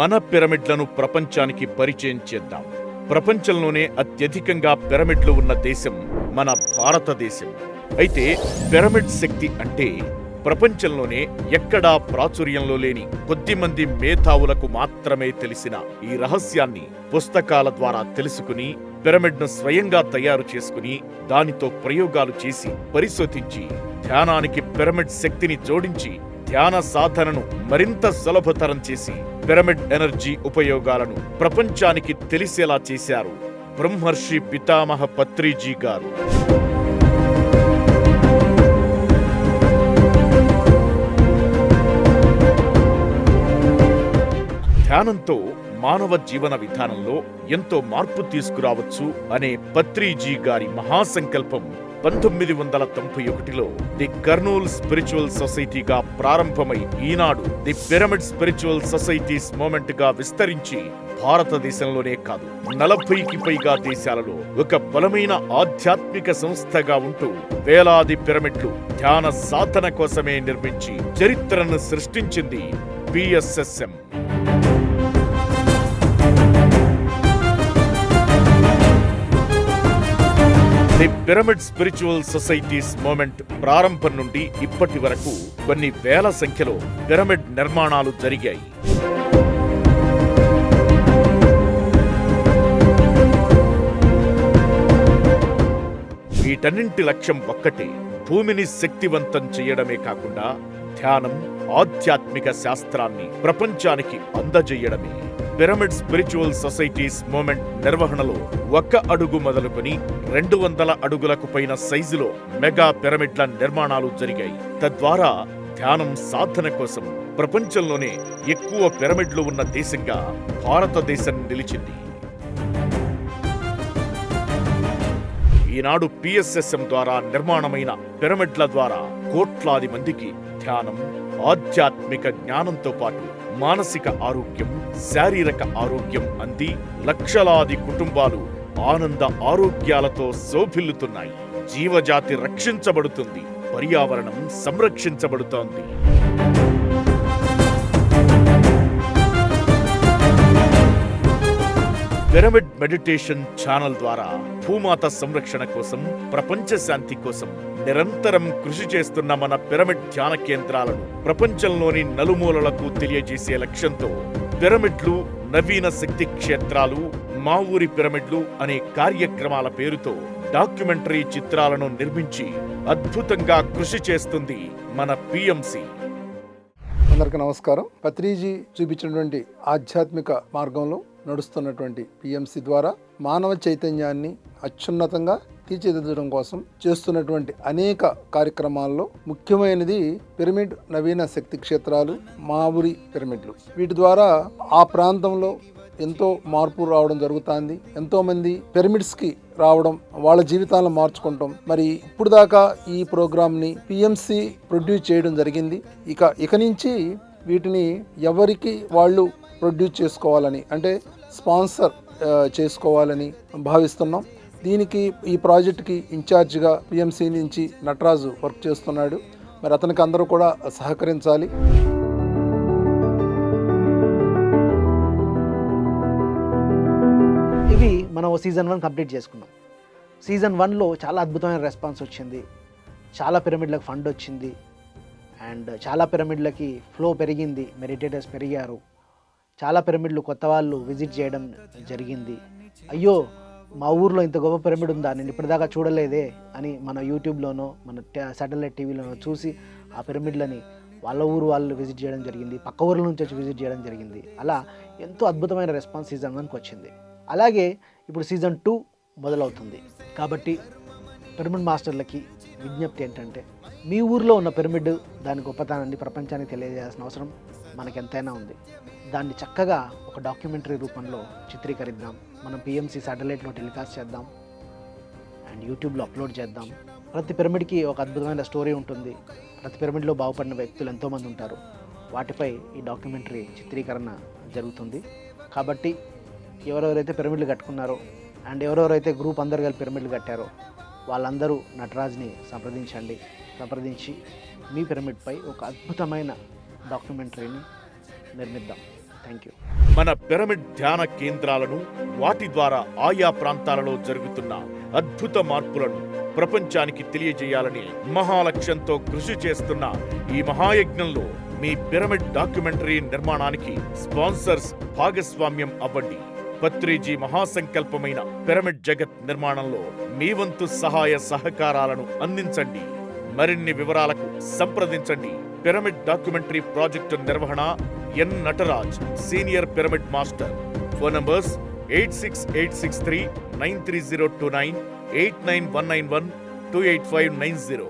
మన పిరమిడ్లను ప్రపంచానికి పరిచయం చేద్దాం. ప్రపంచంలోనే అత్యధికంగా పిరమిడ్లు ఉన్న దేశం మన భారతదేశం. అయితే పిరమిడ్ శక్తి అంటే ప్రపంచంలోనే ఎక్కడా ప్రాచుర్యంలో లేని కొద్దిమంది మేధావులకు మాత్రమే తెలిసిన ఈ రహస్యాన్ని పుస్తకాల ద్వారా తెలుసుకుని పిరమిడ్ను స్వయంగా తయారు చేసుకుని దానితో ప్రయోగాలు చేసి పరిశోధించి ధ్యానానికి పిరమిడ్ శక్తిని జోడించి ధ్యాన సాధనను మరింత సులభతరం చేసి పిరమిడ్ ఎనర్జీ ఉపయోగాలను ప్రపంచానికి తెలిసేలా చేశారు. బ్రహ్మర్షి పితామహ పత్రిజీ గారు. ధ్యానంతో మానవ జీవన విధానంలో ఎంతో మార్పు తీసుకురావచ్చు అనే పత్రిజీ గారి మహాసంకల్పం పంతొమ్మిది వందల తొంభై ఒకటిలో ది కర్నూల్ స్పిరిచువల్ సొసైటీగా ప్రారంభమై ఈనాడు ది పిరమిడ్ స్పిరిచువల్ సొసైటీస్ మూమెంట్గా విస్తరించి భారతదేశంలోనే కాదు నలభైకి పైగా దేశాలలో ఒక బలమైన ఆధ్యాత్మిక సంస్థగా ఉంటూ వేలాది పిరమిడ్లు ధ్యాన సాధన కోసమే నిర్మించి చరిత్రను సృష్టించింది PSSM the pyramid spiritual societies movement ప్రారంభం నుండి ఇప్పటి వరకు కొన్ని వేల సంఖ్యలో పిరమిడ్ నిర్మాణాలు జరిగాయి. వీటన్నింటి లక్ష్యం ఒక్కటే భూమిని శక్తివంతం చేయడమే కాకుండా ధ్యానం ఆధ్యాత్మిక శాస్త్రాన్ని ప్రపంచానికి అందజేయడమే. పిరమిడ్ స్పిరిచువల్ సొసైటీస్ మూమెంట్ నిర్వహణలో ఒక్క అడుగు మొదలుకొని రెండు వందల అడుగులకు పైన సైజులో మెగా పిరమిడ్ల నిర్మాణాలు జరిగాయి. తద్వారా ధ్యానం సాధన కోసం ప్రపంచంలోనే ఎక్కువ పిరమిడ్లు ఉన్న దేశంగా భారతదేశం నిలిచింది. ఈనాడు పిఎస్ఎస్ఎం ద్వారా నిర్మాణమైన పిరమిడ్ల ద్వారా కోట్లాది మందికి ధ్యానం ఆధ్యాత్మిక జ్ఞానంతో పాటు మానసిక ఆరోగ్యం శారీరక ఆరోగ్యం అంది లక్షలాది కుటుంబాలు ఆనంద ఆరోగ్యాలతో శోభిల్లుతున్నాయి. జీవజాతి రక్షించబడుతుంది పర్యావరణం సంరక్షించబడుతోంది. పిరమిడ్ మెడిటేషన్ ఛానల్ ద్వారా భూమాత సంరక్షణ కోసం ప్రపంచ శాంతి కోసం నిరంతరం కృషి చేస్తున్న మన పిరమిడ్ ధ్యాన కేంద్రాలను ప్రపంచంలోని నలుమూలలకు తెలియజేసే లక్ష్యంతో పిరమిడ్లు నవీన శక్తి క్షేత్రాలు మా ఊరి పిరమిడ్లు అనే కార్యక్రమాల పేరుతో డాక్యుమెంటరీ చిత్రాలను నిర్మించి అద్భుతంగా కృషి చేస్తుంది మన పిఎంసి. అందరికీ నమస్కారం. పత్రిజీ చూపించినటువంటి ఆధ్యాత్మిక మార్గంలో నడుస్తున్నటువంటి పిఎంసి ద్వారా మానవ చైతన్యాన్ని అత్యున్నతంగా తీర్చిదిద్దడం కోసం చేస్తున్నటువంటి అనేక కార్యక్రమాల్లో ముఖ్యమైనది పిరమిడ్ నవీన శక్తి క్షేత్రాలు మా ఊరి పిరమిడ్లు. వీటి ద్వారా ఆ ప్రాంతంలో ఎంతో మార్పు రావడం జరుగుతుంది. ఎంతోమంది పిరమిడ్స్కి రావడం వాళ్ళ జీవితాలను మార్చుకుంటాం. మరి ఇప్పుడు దాకా ఈ ప్రోగ్రామ్ని పిఎంసి ప్రొడ్యూస్ చేయడం జరిగింది. ఇక ఇక నుంచి వీటిని ఎవరికి వాళ్ళు ప్రొడ్యూస్ చేసుకోవాలని అంటే స్పాన్సర్ చేసుకోవాలని భావిస్తున్నాం. దీనికి ఈ ప్రాజెక్ట్కి ఇన్ఛార్జ్గా పిఎంసి నుంచి నటరాజు వర్క్ చేస్తున్నాడు. మరి అతనికి అందరూ కూడా సహకరించాలి. ఇవి మనం సీజన్ వన్ కంప్లీట్ చేసుకున్నాం. సీజన్ వన్లో చాలా అద్భుతమైన రెస్పాన్స్ వచ్చింది. చాలా పిరమిడ్లకు ఫండ్ వచ్చింది. అండ్ చాలా పిరమిడ్లకి ఫ్లో పెరిగింది. మెడిటేటర్స్ పెరిగారు. చాలా పిరమిడ్లు కొత్త వాళ్ళు విజిట్ చేయడం జరిగింది. అయ్యో మా ఊర్లో ఇంత గొప్ప పిరమిడ్ ఉందా? నేను ఇప్పటిదాకా చూడలేదే అని మన యూట్యూబ్లోనో మన సాటిలైట్ టీవీలోనో చూసి ఆ పిరమిడ్లని వాళ్ళ ఊరు వాళ్ళు విజిట్ చేయడం జరిగింది. పక్క ఊర్ల నుంచి వచ్చి విజిట్ చేయడం జరిగింది. అలా ఎంతో అద్భుతమైన రెస్పాన్స్ సీజన్ వన్కి వచ్చింది. అలాగే ఇప్పుడు సీజన్ టూ మొదలవుతుంది. కాబట్టి పిరమిడ్ మాస్టర్లకి విజ్ఞప్తి ఏంటంటే మీ ఊర్లో ఉన్న పిరమిడ్ దాని గొప్పతనాన్ని ప్రపంచానికి తెలియజేయాల్సిన అవసరం మనకెంతైనా ఉంది. దాన్ని చక్కగా ఒక డాక్యుమెంటరీ రూపంలో చిత్రీకరిద్దాం. మనం పిఎంసి శాటిలైట్లో టెలికాస్ట్ చేద్దాం. అండ్ యూట్యూబ్లో అప్లోడ్ చేద్దాం. ప్రతి పిరమిడ్కి ఒక అద్భుతమైన స్టోరీ ఉంటుంది. ప్రతి పిరమిడ్లో బాగుపడిన వ్యక్తులు ఎంతోమంది ఉంటారు. వాటిపై ఈ డాక్యుమెంటరీ చిత్రీకరణ జరుగుతుంది. కాబట్టి ఎవరెవరైతే పిరమిడ్లు కట్టుకున్నారో అండ్ ఎవరెవరైతే గ్రూప్ అందరు కలిపి పిరమిడ్లు కట్టారో వాళ్ళందరూ నటరాజ్ని సంప్రదించండి. సంప్రదించి మీ పిరమిడ్పై ఒక అద్భుతమైన డాక్యుమెంటరీని నిర్మిద్దాం. Thank you. మన పిరమిడ్ ధ్యాన కేంద్రాలను వాటి ద్వారా ఆయా ప్రాంతాలలో జరుగుతున్న అద్భుత మార్పులను ప్రపంచానికి తెలియజేయాలని మహాలక్ష్యంతో కృషి చేస్తున్న ఈ మహాయజ్ఞంలో మీ పిరమిడ్ డాక్యుమెంటరీ నిర్మాణానికి స్పాన్సర్స్ భాగస్వామ్యం అవ్వండి. పత్రిజీ మహాసంకల్పమైన పిరమిడ్ జగత్ నిర్మాణంలో మీ వంతు సహాయ సహకారాలను అందించండి. మరిన్ని వివరాలకు సంప్రదించండి. పిరమిడ్ డాక్యుమెంటరీ ప్రాజెక్టు నిర్వహణ N. Nataraj senior pyramid master. Phone numbers eight six eight six three nine three zero two nine eight nine one nine one two eight five nine zero.